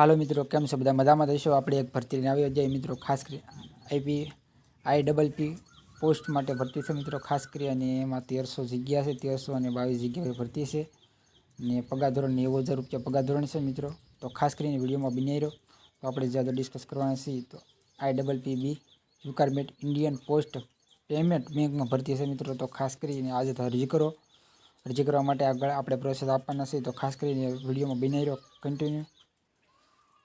હાલો મિત્રો, કેમ છો? બધા મજામાં થઈશું આપણે એક ભરતી લઈને આવી જઈએ મિત્રો, ખાસ કરી IP I double P post માટે ભરતી છે મિત્રો, ખાસ કરી અને એમાં તેરસો જગ્યા છે, તેરસો અને બાવીસ જગ્યાએ ભરતી છે. ને પગાર ધોરણ નેવું હજાર રૂપિયા પગાર ધોરણ છે મિત્રો. તો ખાસ કરીને વિડીયોમાં બની રહ્યો. તો આપણે જ્યાં ડિસ્કસ કરવાના છીએ, તો I double P B requirement Indian post payment બેંકમાં ભરતી છે મિત્રો. તો ખાસ કરીને આજે અરજી કરો. અરજી કરવા માટે આગળ આપણે પ્રોસેસ આપવાના છે તો ખાસ કરીને વિડીયોમાં બની રહ્યો. કન્ટિન્યુ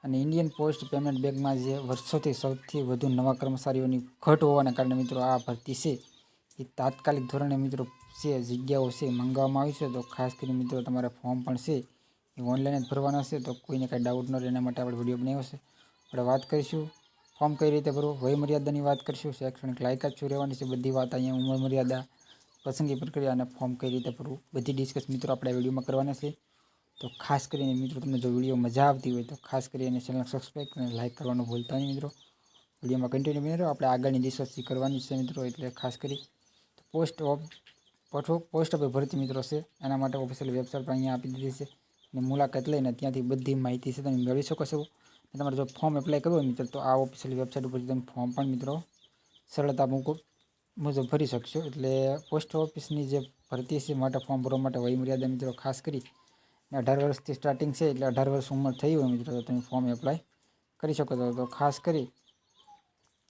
અને ઇન્ડિયન પોસ્ટ પેમેન્ટ બેંકમાં જે વર્ષોથી સૌથી વધુ નવા કર્મચારીઓની ઘટ હોવાના કારણે મિત્રો આ ભરતી છે. એ તાત્કાલિક ધોરણે મિત્રો છે જગ્યાઓ છે મંગાવવામાં આવી છે. તો ખાસ કરીને મિત્રો તમારે ફોર્મ પણ છે એ ઓનલાઈન જ ભરવાના છે. તો કોઈને કાંઈ ડાઉટ ન રહે એના માટે આપણે વીડિયો બનાવ્યો છે. આપણે વાત કરીશું ફોર્મ કઈ રીતે ભરવું, વય મર્યાદાની વાત કરીશું. શૈક્ષણિક લાયકાત શું રહેવાની છે, બધી વાત અહીંયા ઉંમર મર્યાદા, પસંદગી પ્રક્રિયા અને ફોર્મ કઈ રીતે ભરવું, બધી ડિસ્કસ મિત્રો આપણે આ વિડીયોમાં કરવાના છે. તો ખાસ કરીને મિત્રો, તમને જો વીડિયો મજા આવતી હોય તો ખાસ કરીને ચેનલ સબસ્ક્રાઈબ અને લાઇક કરવાનું ભૂલતા નહીં મિત્રો. વિડીયોમાં કન્ટિન્યુ બની આપણે આગળની ડિસ્કસ કરવાની છે મિત્રો, એટલે ખાસ કરી પોસ્ટ ઓફ પઠો પોસ્ટ ઓફ ભરતી મિત્રો છે. એના માટે ઓફિશિયલ વેબસાઇટ પણ અહીંયા આપી દીધી છે. અને મુલાકાત લઈને ત્યાંથી બધી માહિતી છે તમે મેળવી શકો છો. તમારે જો ફોર્મ એપ્લાય કરવું હોય મિત્રો, તો આ ઓફિશિયલ વેબસાઇટ ઉપરથી તમે ફોર્મ પણ મિત્રો સરળતા મુકુબ મુજબ ભરી શકશો. એટલે પોસ્ટ ઓફિસની જે ભરતી છે, માટે ફોર્મ ભરવા માટે વય મર્યાદા મિત્રો ખાસ કરી અઢાર વર્ષથી સ્ટાર્ટિંગ છે એટલે અઢાર વર્ષ ઉંમર થઈ હોય મિત્રો, તો તમે ફોર્મ એપ્લાય કરી શકો છો. તો ખાસ કરી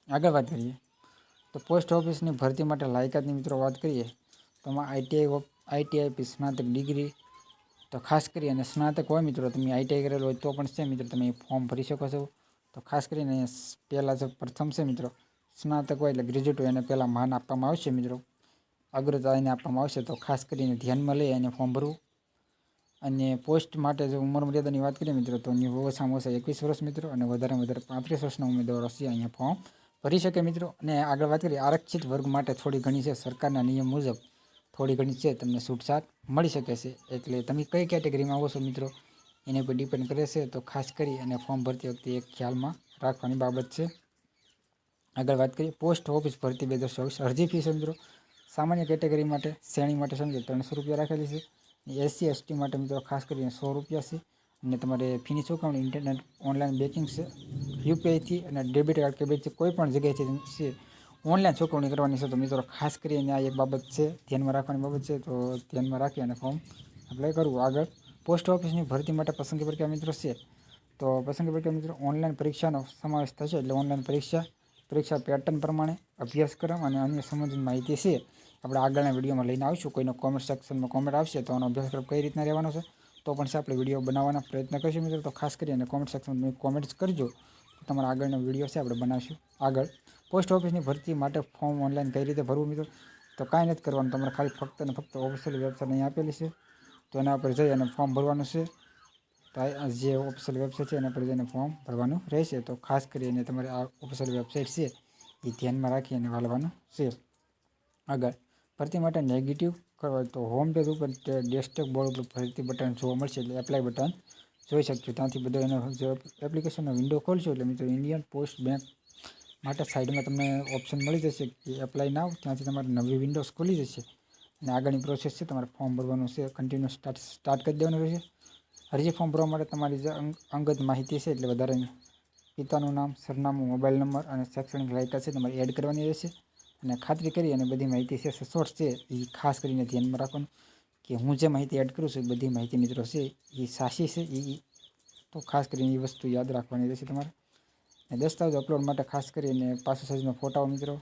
આગળ વાત કરીએ. તો પોસ્ટ ઓફિસની ભરતી માટે લાયકાતની મિત્રો વાત કરીએ, તો આમાં આઈટીઆઈ આઈટીઆઈ સ્નાતક ડિગ્રી તો ખાસ કરી અને સ્નાતક હોય મિત્રો, તમે આઈટીઆઈ કરેલું હોય તો પણ છે મિત્રો, તમે ફોર્મ ભરી શકો છો. તો ખાસ કરીને પહેલાં જે પ્રથમ છે મિત્રો, સ્નાતક હોય એટલે ગ્રેજ્યુએટ હોય એને પહેલાં માન આપવામાં આવશે મિત્રો. અગ્રતા એને આપવામાં આવશે, તો ખાસ કરીને ધ્યાનમાં લઈ અને ફોર્મ ભરવું. અને પોસ્ટ માટે જો ઉંમર મર્યાદાની વાત કરીએ મિત્રો, તો ઓછામાં ઓછા એકવીસ વર્ષ મિત્રો અને વધારેમાં વધારે પાંત્રીસ વર્ષના ઉમેદવારો છે અહીંયા ફોર્મ ભરી શકે મિત્રો. અને આગળ વાત કરીએ, આરક્ષિત વર્ગ માટે થોડી ઘણી છે, સરકારના નિયમ મુજબ થોડી ઘણી છે, તમને છૂટછાટ મળી શકે છે. એટલે તમે કઈ કેટેગરીમાં આવો છો મિત્રો, એને પર ડિપેન્ડ કરે છે. તો ખાસ કરી અને ફોર્મ ભરતી વખતે એક ખ્યાલમાં રાખવાની બાબત છે. આગળ વાત કરીએ, પોસ્ટ ઓફિસ ભરતી બે હજાર અરજી ફી મિત્રો. સામાન્ય કેટેગરી માટે, શ્રેણી માટે સમજો, ત્રણસો રૂપિયા રાખેલી છે. એસસી, એસટી માટે મિત્રો ખાસ કરીને સો રૂપિયા છે. અને તમારે ફીની ચૂકવણી ઇન્ટરનેટ ઓનલાઈન બેકિંગ છે. યુપીઆઈથી અને ડેબિટ કાર્ડ કે બેથી કોઈ પણ જગ્યાએથી છે ઓનલાઈન ચૂકવણી કરવાની છે. તો મિત્રો ખાસ કરીને આ એક બાબત છે. ધ્યાનમાં રાખવાની બાબત છે. તો ધ્યાનમાં રાખી અને ફોર્મ એપ્લાય કરવું. આગળ પોસ્ટ ઓફિસની ભરતી માટે પસંદગી પ્રક્રિયા મિત્રો છે. તો પસંદગી પ્રક્રિયા મિત્રો ઓનલાઈન પરીક્ષાનો સમાવેશ થશે એટલે ઓનલાઈન પરીક્ષા પરીક્ષા પેટર્ન પ્રમાણે અભ્યાસક્રમ અને અન્ય સંબંધિત માહિતી છે. આપણે આગળના વિડીયોમાં લઈને આવીશું. કોઈનો કોમેન્ટ સેક્શનમાં કોમેન્ટ આવશે તો આનો અભ્યાસક્રમ કઈ રીતના રહેવાનો છે તો પણ છે આપણે વીડિયો બનાવવાનો પ્રયત્ન કરીશું મિત્રો. તો ખાસ કરીને કોમેન્ટ સેક્શનમાં તમે કોમેન્ટ્સ કરજો. તમારા આગળનો વીડિયો છે આપણે બનાવીશું. આગળ પોસ્ટ ઓફિસની ભરતી માટે ફોર્મ ઓનલાઈન કઈ રીતે ભરવું મિત્રો? તો કાંઈ નથી કરવાનું. તમારે ખાલી ફક્ત અને ફક્ત ઓફિશિયલ વેબસાઇટ અહીં આપેલી છે. તો એના પર જઈ અને ફોર્મ ભરવાનું છે. તો જે ઓફિશિયલ વેબસાઇટ છે એના પર જઈને ફોર્મ ભરવાનું રહેશે. તો ખાસ કરીને તમારે આ ઓફિશિયલ વેબસાઇટ છે એ ધ્યાનમાં રાખી અને વાળવાનું છે. આગળ ભરતી માટે નેગેટિવ કરવા તો હોમ પેજ ઉપર ડેસ્કટોપ બોર્ડ ઉપર ભરતી બટન જોવા મળશે એટલે એપ્લાય બટન જોઈ શકશો ત્યાંથી બધો એનો એપ્લિકેશનનો વિન્ડો ખોલશો એટલે મિત્રો ઇન્ડિયન પોસ્ટ બેંક માટે સાઈડમાં તમને ઓપ્શન મળી જશે કે એપ્લાય નાવ ત્યાંથી તમારે નવી વિન્ડોઝ ખોલી જશે અને આગળની પ્રોસેસ છે, તમારે ફોર્મ ભરવાનું છે કન્ટિન્યુ સ્ટાર્ટ સ્ટાર્ટ કરી દેવાનું રહેશે. અરજી ફોર્મ ભરવા માટે તમારી જે અંગત માહિતી છે એટલે વધારે પિતાનું નામ, સરનામું મોબાઈલ નંબર અને શૈક્ષણિક લાયકા છે તમારે એડ કરવાની રહેશે. અને ખાતરી કરી અને બધી માહિતી છે સચોટ છે એ ખાસ કરીને ધ્યાનમાં રાખવાનું કે હું જે માહિતી એડ કરું છું, એ બધી માહિતી મિત્રો છે એ સાચી છે એ તો ખાસ કરીને એ વસ્તુ યાદ રાખવાની રહેશે તમારે. અને દસ્તાવેજ અપલોડ માટે ખાસ કરીને પાસપોર્ટ સાઇઝનો ફોટાઓ મિત્રો.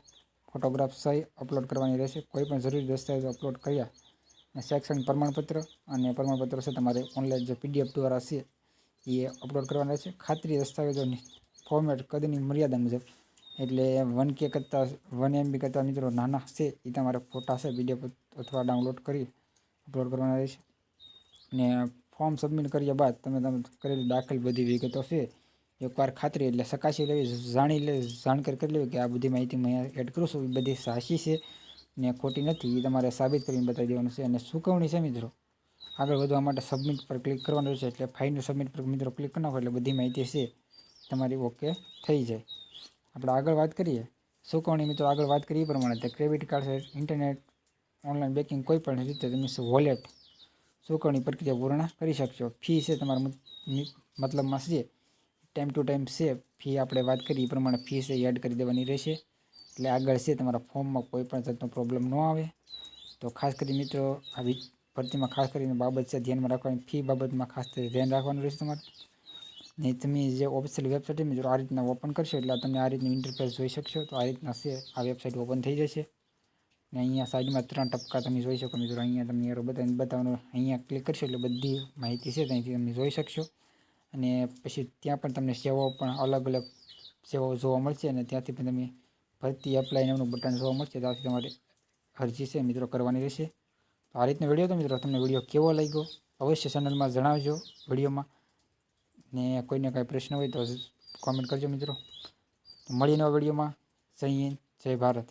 ફોટોગ્રાફ સહી અપલોડ કરવાની રહેશે. કોઈ પણ જરૂરી દસ્તાવેજો અપલોડ કર્યા અને શૈક્ષણિક પ્રમાણપત્ર અને પ્રમાણપત્ર છે તમારે ઓનલાઈન જે પીડીએફ દ્વારા છે એ અપલોડ કરવાના રહેશે ખાતરી દસ્તાવેજોની ફોર્મેટ કદની મર્યાદા મુજબ એટલે વન કે કરતાં વન એમબી કરતાં મિત્રો નાના છે એ તમારે ફોટા છે પીડીએફ અથવા ડાઉનલોડ કરી અપલોડ કરવાના રહેશે. ને ફોર્મ સબમિટ કર્યા બાદ તમે તમે કરેલી દાખલ બધી વિગતો છે, એકવાર ખાતરી એટલે સકાશી લેવી, જાણી લે, જાણકારી કરી લેવી કે આ બધી માહિતી મેં એડ કરું છું એ બધી સાચી છે ને ખોટી નથી એ તમારે સાબિત કરીને બતાવી દેવાનું છે. અને ચૂકવણી છે મિત્રો, આગળ વધવા માટે સબમિટ પર ક્લિક કરવાનું છે એટલે ફાઇનલ સબમિટ પર મિત્રો ક્લિક નાખો એટલે બધી માહિતી છે, તમારી ઓકે થઈ જાય. આપણે આગળ વાત કરીએ ચૂકવણી મિત્રો આગળ વાત કરીએ એ પ્રમાણે તે ક્રેડિટ કાર્ડ છે ઇન્ટરનેટ ઓનલાઈન બેકિંગ કોઈ પણ રીતે તમે વોલેટ ચૂકવણી પ્રક્રિયા પૂર્ણ કરી શકશો? ફી છે તમારા મતલબમાં છે? ટાઈમ ટુ ટાઈમ છે, ફી આપણે વાત કરી એ પ્રમાણે ફી છે એ એડ કરી દેવાની રહેશે. એટલે આગળ છે તમારા ફોર્મમાં કોઈ પણ જાતનો પ્રોબ્લેમ ન આવે. તો ખાસ કરી મિત્રો, આવી ભરતીમાં ખાસ કરીને બાબત છે, ધ્યાનમાં રાખવાની, ફી બાબતમાં ખાસ ધ્યાન રાખવાનું રહેશે તમારે. ને તમે જે ઓફિશિયલ વેબસાઇટ છે આ રીતના ઓપન કરશો એટલે તમે આ રીતનું ઇન્ટરફેસ જોઈ શકશો. તો આ રીતના છે આ વેબસાઇટ ઓપન થઈ જશે. ને અહીંયા સાઈડમાં ત્રણ ટપકા તમે જોઈ શકો. મિત્રો, અહીંયા તમને એરો બતાવીને બતાવવાનું, અહીંયા ક્લિક કરશો એટલે બધી માહિતી છે, ત્યાંથી તમે જોઈ શકશો. અને પછી ત્યાં પણ તમને સેવાઓ પણ અલગ અલગ સેવાઓ જોવા મળશે અને ત્યાંથી પણ તમે ભરતી એપ્લાય નામનું બટન જોવા મળશે. ત્યાંથી તમારે અરજી છે મિત્રો કરવાની રહેશે. તો આ રીતનો વીડિયો તો મિત્રો. તમને વીડિયો કેવો લાગ્યો? અવશ્ય ચેનલમાં જણાવજો વિડીયોમાં. ને કોઈને કાંઈ પ્રશ્ન હોય તો કોમેન્ટ કરજો મિત્રો. મળીને વિડીયોમાં. જય હિન્દ, જય ભારત.